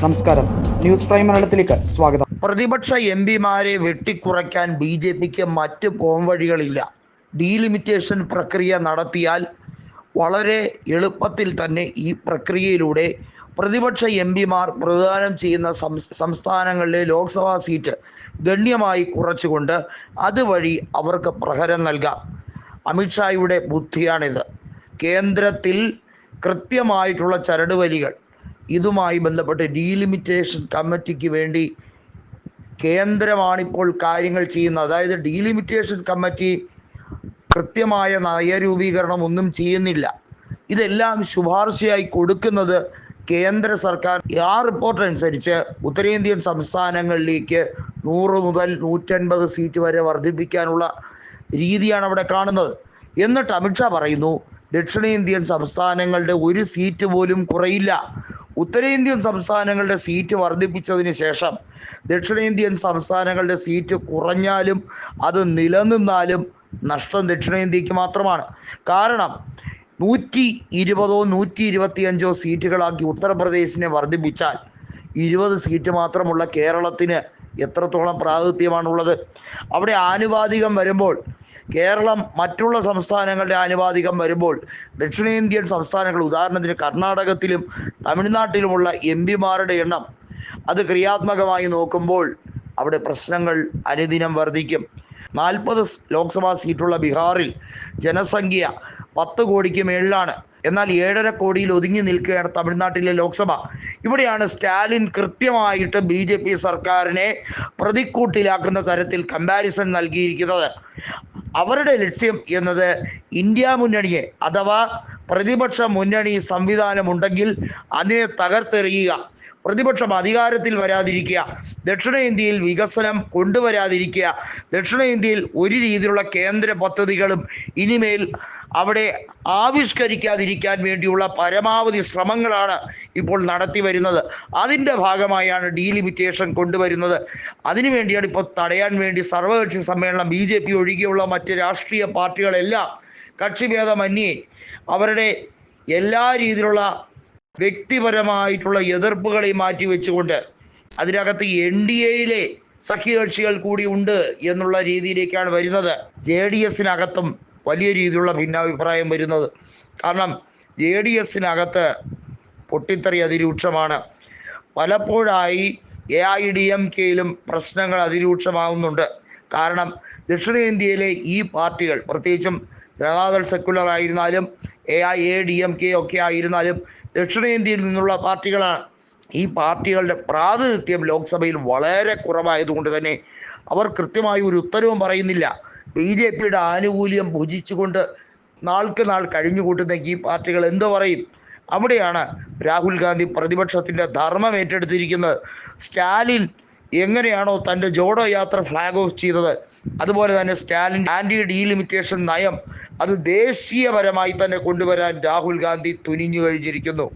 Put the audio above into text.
നമസ്കാരം. News prime മലയാളത്തിലേക്ക് സ്വാഗതം. പ്രതിപക്ഷ എം പിമാരെ വെട്ടിക്കുറയ്ക്കാൻ ബി ജെ പിക്ക് മറ്റ് പോംവഴികളില്ല. ഡീലിമിറ്റേഷൻ പ്രക്രിയ നടത്തിയാൽ വളരെ എളുപ്പത്തിൽ തന്നെ ഈ പ്രക്രിയയിലൂടെ പ്രതിപക്ഷ എം പിമാർ പ്രദാനം ചെയ്യുന്ന സംസ്ഥാനങ്ങളിലെ ലോക്സഭാ സീറ്റ് ഗണ്യമായി കുറച്ചുകൊണ്ട് അതുവഴി അവർക്ക് പ്രഹരം നൽകാം. അമിത്ഷായുടെ ബുദ്ധിയാണിത്. കേന്ദ്രത്തിൽ കൃത്യമായിട്ടുള്ള ചരടുവലികൾ ഇതുമായി ബന്ധപ്പെട്ട് ഡീലിമിറ്റേഷൻ കമ്മിറ്റിക്ക് വേണ്ടി കേന്ദ്രമാണിപ്പോൾ കാര്യങ്ങൾ ചെയ്യുന്നത്. അതായത് ഡീലിമിറ്റേഷൻ കമ്മിറ്റി കൃത്യമായ നയരൂപീകരണം ഒന്നും ചെയ്യുന്നില്ല. ഇതെല്ലാം ശുപാർശയായി കൊടുക്കുന്നത് കേന്ദ്ര സർക്കാർ. ആ റിപ്പോർട്ട് അനുസരിച്ച് ഉത്തരേന്ത്യൻ സംസ്ഥാനങ്ങളിലേക്ക് നൂറ് മുതൽ നൂറ്റൻപത് സീറ്റ് വരെ വർദ്ധിപ്പിക്കാനുള്ള രീതിയാണ് അവിടെ കാണുന്നത്. എന്നിട്ട് അമിത്ഷാ പറയുന്നു ദക്ഷിണേന്ത്യൻ സംസ്ഥാനങ്ങളുടെ ഒരു സീറ്റ് പോലും കുറയില്ല. ഉത്തരേന്ത്യൻ സംസ്ഥാനങ്ങളുടെ സീറ്റ് വർദ്ധിപ്പിച്ചതിന് ശേഷം ദക്ഷിണേന്ത്യൻ സംസ്ഥാനങ്ങളുടെ സീറ്റ് കുറഞ്ഞാലും അത് നിലനിന്നാലും നഷ്ടം ദക്ഷിണേന്ത്യക്ക് മാത്രമാണ്. കാരണം നൂറ്റി ഇരുപതോ നൂറ്റി ഇരുപത്തിയഞ്ചോ സീറ്റുകളാക്കി ഉത്തർപ്രദേശിനെ വർദ്ധിപ്പിച്ചാൽ ഇരുപത് സീറ്റ് മാത്രമുള്ള കേരളത്തിന് എത്രത്തോളം പ്രാതിനിധ്യമാണുള്ളത്? അവിടെ ആനുപാതികം വരുമ്പോൾ കേരളം മറ്റുള്ള സംസ്ഥാനങ്ങളുടെ ആനുപാതികം വരുമ്പോൾ ദക്ഷിണേന്ത്യൻ സംസ്ഥാനങ്ങൾ ഉദാഹരണത്തിന് കർണാടകത്തിലും തമിഴ്നാട്ടിലുമുള്ള എം പിമാരുടെ എണ്ണം അത് ക്രിയാത്മകമായി നോക്കുമ്പോൾ അവിടെ പ്രശ്നങ്ങൾ അനുദിനം വർദ്ധിക്കും. നാൽപ്പത് ലോക്സഭാ സീറ്റുള്ള ബീഹാറിൽ ജനസംഖ്യ പത്ത് കോടിക്ക് മേളിലാണ്. എന്നാൽ ഏഴര കോടിയിൽ ഒതുങ്ങി നിൽക്കുകയാണ് തമിഴ്നാട്ടിലെ ലോക്സഭ. ഇവിടെയാണ് സ്റ്റാലിൻ കൃത്യമായിട്ട് ബി ജെ പി സർക്കാരിനെ പ്രതിക്കൂട്ടിലാക്കുന്ന തരത്തിൽ കമ്പാരിസൺ നൽകിയിരിക്കുന്നത്. അവരുടെ ലക്ഷ്യം എന്നത് ഇന്ത്യ മുന്നണിയെ അഥവാ പ്രതിപക്ഷ മുന്നണി സംവിധാനമുണ്ടെങ്കിൽ അതിനെ തകർത്തെറിയുക. പ്രതിപക്ഷം അധികാരത്തിൽ വരാതിരിക്കുക. ദക്ഷിണേന്ത്യയിൽ വികസനം കൊണ്ടുവരാതിരിക്കുക. ദക്ഷിണേന്ത്യയിൽ ഒരു രീതിയിലുള്ള കേന്ദ്ര പദ്ധതികളും ഇനിമേൽ അവിടെ ആവിഷ്കരിക്കാതിരിക്കാൻ വേണ്ടിയുള്ള പരമാവധി ശ്രമങ്ങളാണ് ഇപ്പോൾ നടത്തി വരുന്നത്. അതിന്റെ ഭാഗമായാണ് ഡീലിമിറ്റേഷൻ കൊണ്ടുവരുന്നത്. അതിനുവേണ്ടിയാണ് ഇപ്പോൾ തടയാൻ വേണ്ടി സർവകക്ഷി സമ്മേളനം ബി ജെ പി ഒഴികെയുള്ള മറ്റ് രാഷ്ട്രീയ പാർട്ടികളെല്ലാം കക്ഷിഭേദമന്യേ അവരുടെ എല്ലാ രീതിയിലുള്ള വ്യക്തിപരമായിട്ടുള്ള എതിർപ്പുകളെ മാറ്റി വെച്ചുകൊണ്ട് അതിനകത്ത് എൻ ഡി എയിലെ സഖ്യകക്ഷികൾ കൂടി ഉണ്ട് എന്നുള്ള രീതിയിലേക്കാണ് വരുന്നത്. ജെ ഡി എസിനകത്തും വലിയ രീതിയിലുള്ള ഭിന്നാഭിപ്രായം വരുന്നത്. കാരണം ജെ ഡി എസിനകത്ത് പൊട്ടിത്തെറി അതിരൂക്ഷമാണ്. പലപ്പോഴായി എ ഐ ഡി എം കെയിലും പ്രശ്നങ്ങൾ അതിരൂക്ഷമാവുന്നുണ്ട്. കാരണം ദക്ഷിണേന്ത്യയിലെ ഈ പാർട്ടികൾ പ്രത്യേകിച്ചും ജനതാദൾ സെക്കുലർ ആയിരുന്നാലും A I A D M K ഒക്കെ ആയിരുന്നാലും ദക്ഷിണേന്ത്യയിൽ നിന്നുള്ള പാർട്ടികളാണ്. ഈ പാർട്ടികളുടെ പ്രാതിനിധ്യം ലോക്സഭയിൽ വളരെ കുറവായതുകൊണ്ട് തന്നെ അവർ കൃത്യമായി ഒരു ഉത്തരവും പറയുന്നില്ല. ബി ജെ പിയുടെ ആനുകൂല്യം ഭുജിച്ചുകൊണ്ട് നാൾക്ക് നാൾ കഴിഞ്ഞുകൂട്ടുന്ന ഈ പാർട്ടികൾ എന്തു പറയും? അവിടെയാണ് രാഹുൽ ഗാന്ധി പ്രതിപക്ഷത്തിന്റെ ധർമ്മം ഏറ്റെടുത്തിരിക്കുന്നത്. സ്റ്റാലിൻ എങ്ങനെയാണോ തന്റെ ജോഡോ യാത്ര ഫ്ലാഗ് ഓഫ് ചെയ്തത് അതുപോലെ തന്നെ സ്റ്റാലിൻ ആന്റി ഡീലിമിറ്റേഷൻ നയം അത് ദേശീയപരമായി തന്നെ കൊണ്ടുവരാൻ രാഹുൽ ഗാന്ധി തുനിഞ്ഞു കഴിഞ്ഞിരിക്കുന്നു.